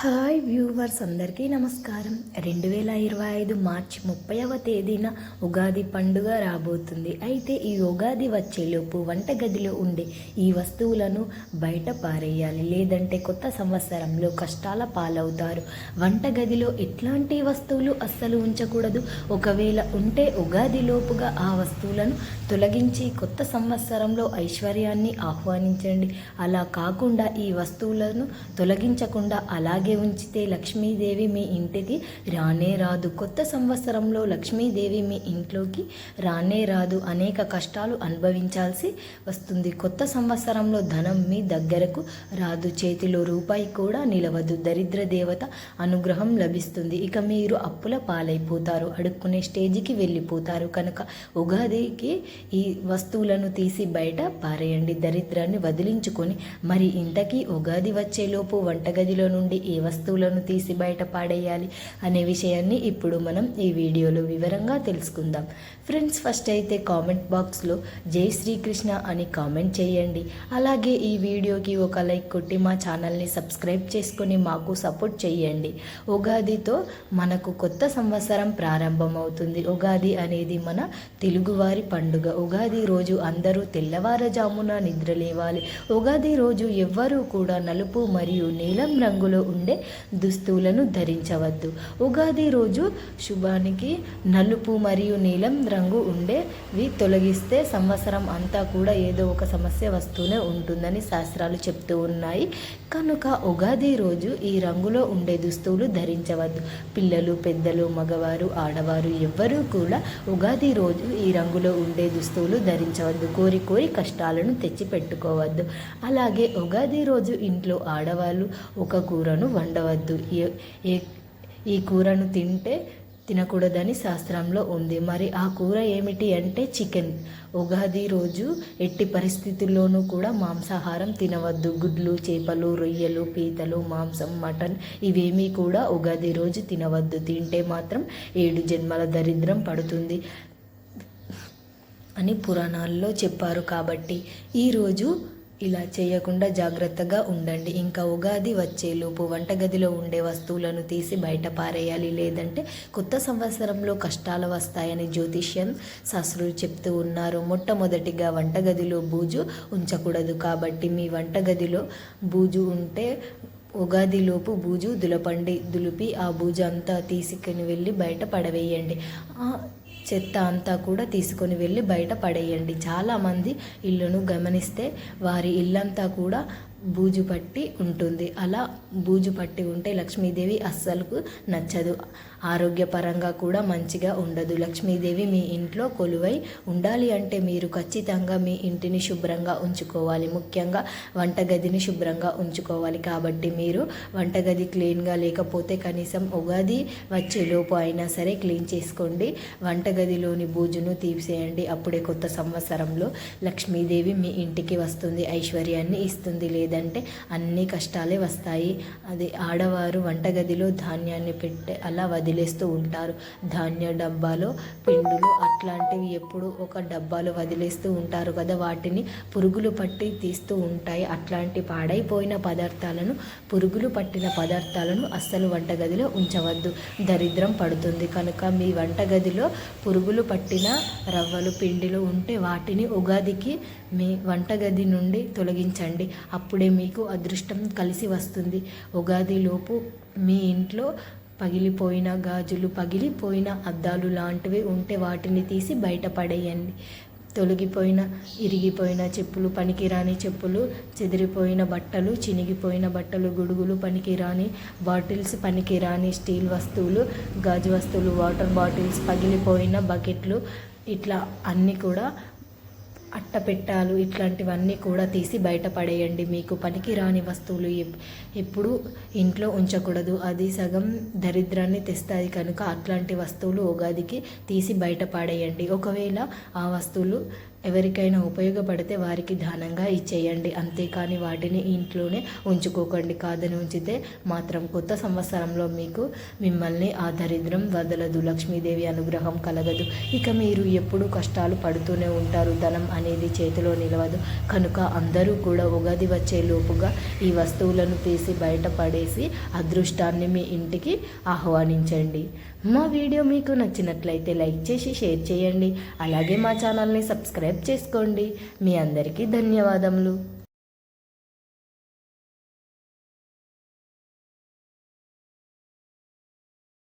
Hi viewers అందరికీ నమస్కారం. రెండు వేల ఇరవై ఐదు మార్చి ముప్పైవ తేదీన ఉగాది పండుగ రాబోతుంది. అయితే ఈ ఉగాది వచ్చేలోపు వంటగదిలో ఉండే ఈ వస్తువులను బయట పారేయాలి. లేదంటే కొత్త సంవత్సరంలో కష్టాల పాలవుతారు. వంటగదిలో ఎట్లాంటి వస్తువులు అస్సలు ఉంచకూడదు. ఒకవేళ ఉంటే ఉగాది లోపుగా ఆ వస్తువులను తొలగించి కొత్త సంవత్సరంలో ఐశ్వర్యాన్ని ఆహ్వానించండి. అలా కాకుండా ఈ వస్తువులను తొలగించకుండా అలాగే ఉంచితే లక్ష్మీదేవి మీ ఇంటికి రానే రాదు. కొత్త సంవత్సరంలో లక్ష్మీదేవి మీ ఇంట్లోకి రానే రాదు. అనేక కష్టాలు అనుభవించాల్సి వస్తుంది. కొత్త సంవత్సరంలో ధనం మీ దగ్గరకు రాదు. చేతిలో రూపాయి కూడా నిలవదు. దరిద్ర దేవత అనుగ్రహం లభిస్తుంది. ఇక మీరు అప్పుల పాలైపోతారు. అడుక్కునే స్టేజికి వెళ్ళిపోతారు. కనుక ఉగాదికి ఈ వస్తువులను తీసి బయట పారేయండి. దరిద్రాన్ని వదిలించుకొని మరి ఇంతకీ ఉగాది వచ్చేలోపు వంటగదిలో నుండి ఏ వస్తువులను తీసి బయట పాడేయాలి అనే విషయాన్ని ఇప్పుడు మనం ఈ వీడియోలో వివరంగా తెలుసుకుందాం. ఫ్రెండ్స్ ఫస్ట్ అయితే కామెంట్ బాక్స్లో జై శ్రీకృష్ణ అని కామెంట్ చేయండి. అలాగే ఈ వీడియోకి ఒక లైక్ కొట్టి మా ఛానల్ని సబ్స్క్రైబ్ చేసుకొని మాకు సపోర్ట్ చేయండి. ఉగాదితో మనకు కొత్త సంవత్సరం ప్రారంభమవుతుంది. ఉగాది అనేది మన తెలుగువారి పండుగ. ఉగాది రోజు అందరూ తెల్లవారుజామున నిద్రలేవాలి. ఉగాది రోజు ఎవ్వరూ కూడా నలుపు మరియు నీలం రంగులో ఉండే దుస్తువులను ధరించవద్దు. ఉగాది రోజు శుభానికి నలుపు మరియు నీలం రంగు ఉండేవి తొలగిస్తే సంవత్సరం అంతా కూడా ఏదో ఒక సమస్య వస్తూనే ఉంటుందని శాస్త్రాలు చెప్తూ ఉన్నాయి. కనుక ఉగాది రోజు ఈ రంగులో ఉండే దుస్తువులు ధరించవద్దు. పిల్లలు పెద్దలు మగవారు ఆడవారు ఎవ్వరూ కూడా ఉగాది రోజు ఈ రంగులో ఉండే దుస్తువులు ధరించవద్దు. కోరి కోరి కష్టాలను తెచ్చి పెట్టుకోవద్దు అలాగే ఉగాది రోజు ఇంట్లో ఆడవాళ్ళు ఒక కూరను వండవద్దు ఏ- ఏ- ఈ కూరను తింటే తినకూడదని శాస్త్రంలో ఉంది. మరి ఆ కూర ఏమిటి అంటే చికెన్. ఉగాది రోజు ఎట్టి పరిస్థితుల్లోనూ కూడా మాంసాహారం తినవద్దు. గుడ్లు చేపలు రొయ్యలు పీతలు మాంసం మటన్ ఇవేమీ కూడా ఉగాది రోజు తినవద్దు. తింటే మాత్రం ఏడు జన్మల దరిద్రం పడుతుంది అని పురాణాల్లో చెప్పారు కాబట్టి ఈరోజు ఇలా చేయకుండా జాగ్రత్తగా ఉండండి. ఇంకా ఉగాది వచ్చేలోపు వంటగదిలో ఉండే వస్తువులను తీసి బయట పారేయాలి. లేదంటే కొత్త సంవత్సరంలో కష్టాలు వస్తాయని జ్యోతిష్యం శాస్త్రులు చెప్తూ ఉన్నారు. మొట్టమొదటిగా వంటగదిలో బూజు ఉంచకూడదు. కాబట్టి మీ వంటగదిలో బూజు ఉంటే ఉగాదిలోపు బూజు దులపండి దులిపి ఆ బూజు అంతా తీసుకుని వెళ్ళి బయట పడవేయండి. ఆ చెత్త అంతా కూడా తీసుకొని వెళ్ళి బయట పడేయండి. చాలామంది ఇల్లును గమనిస్తే వారి ఇల్లంతా కూడా బూజు పట్టి ఉంటుంది. అలా బూజు పట్టి ఉంటే లక్ష్మీదేవి అస్సలకు నచ్చదు. ఆరోగ్యపరంగా కూడా మంచిగా ఉండదు. లక్ష్మీదేవి మీ ఇంట్లో కొలువై ఉండాలి అంటే మీరు ఖచ్చితంగా మీ ఇంటిని శుభ్రంగా ఉంచుకోవాలి. ముఖ్యంగా వంటగదిని శుభ్రంగా ఉంచుకోవాలి. కాబట్టి మీరు వంటగది క్లీన్గా లేకపోతే కనీసం ఉగాది వచ్చేలోపు అయినా సరే క్లీన్ చేసుకోండి. వంటగదిలోని బూజును తీసేయండి. అప్పుడే కొత్త సంవత్సరంలో లక్ష్మీదేవి మీ ఇంటికి వస్తుంది. ఐశ్వర్యాన్ని ఇస్తుంది. లేదు లేదంటే అన్ని కష్టాలే వస్తాయి. అది ఆడవారు వంటగదిలో ధాన్యాన్ని పెట్టే అలా వదిలేస్తూ ఉంటారు. ధాన్య డబ్బాలో పిండులు అట్లాంటివి ఎప్పుడు ఒక డబ్బాలో వదిలేస్తూ ఉంటారు కదా. వాటిని పురుగులు పట్టి తీస్తూ ఉంటాయి. అట్లాంటి పాడైపోయిన పదార్థాలను పురుగులు పట్టిన పదార్థాలను అస్సలు వంటగదిలో ఉంచవద్దు. దరిద్రం పడుతుంది. కనుక మీ వంటగదిలో పురుగులు పట్టిన రవ్వలు పిండిలు ఉంటే వాటిని ఉగాదికి మీ వంటగది నుండి తొలగించండి. అప్పుడు మీకు అదృష్టం కలిసి వస్తుంది. ఉగాదిలోపు మీ ఇంట్లో పగిలిపోయిన గాజులు పగిలిపోయిన అద్దాలు లాంటివి ఉంటే వాటిని తీసి బయటపడేయండి తొలగిపోయిన ఇరిగిపోయిన చెప్పులు పనికిరాని చెప్పులు చెదిరిపోయిన బట్టలు చినిగిపోయిన బట్టలు గొడుగులు పనికిరాని బాటిల్స్ పనికిరాని స్టీల్ వస్తువులు గాజు వస్తువులు వాటర్ బాటిల్స్ పగిలిపోయిన బకెట్లు ఇట్లా అన్నీ కూడా అట్టపెట్టాలు ఇట్లాంటివన్నీ కూడా తీసి బయట పడేయండి మీకు పనికి రాని వస్తువులు ఎప్పుడు ఇంట్లో ఉంచకూడదు. అది సగం దరిద్రాన్ని తెస్తాయి కనుక అట్లాంటి వస్తువులు ఉగాదికి తీసి బయట పడేయండి ఒకవేళ ఆ వస్తువులు ఎవరికైనా ఉపయోగపడితే వారికి దానంగా ఇచ్చేయండి. అంతేకాని వాటిని ఇంట్లోనే ఉంచుకోకండి. కాదని ఉంచితే మాత్రం కొత్త సంవత్సరంలో మీకు మిమ్మల్ని ఆ దరిద్రం వదలదు. లక్ష్మీదేవి అనుగ్రహం కలగదు. ఇక మీరు ఎప్పుడూ కష్టాలు పడుతూనే ఉంటారు. ధనం అనేది చేతిలో నిలవదు. కనుక అందరూ కూడా ఉగాది వచ్చే లోపుగా ఈ వస్తువులను తీసి బయటపడేసి అదృష్టాన్ని మీ ఇంటికి ఆహ్వానించండి. మా వీడియో మీకు నచ్చినట్లయితే లైక్ చేసి షేర్ చేయండి. అలాగే మా ఛానల్ని సబ్స్క్రైబ్ సబ్స్క్రైబ్ చేసుకోండి. మీ అందరికీ ధన్యవాదములు.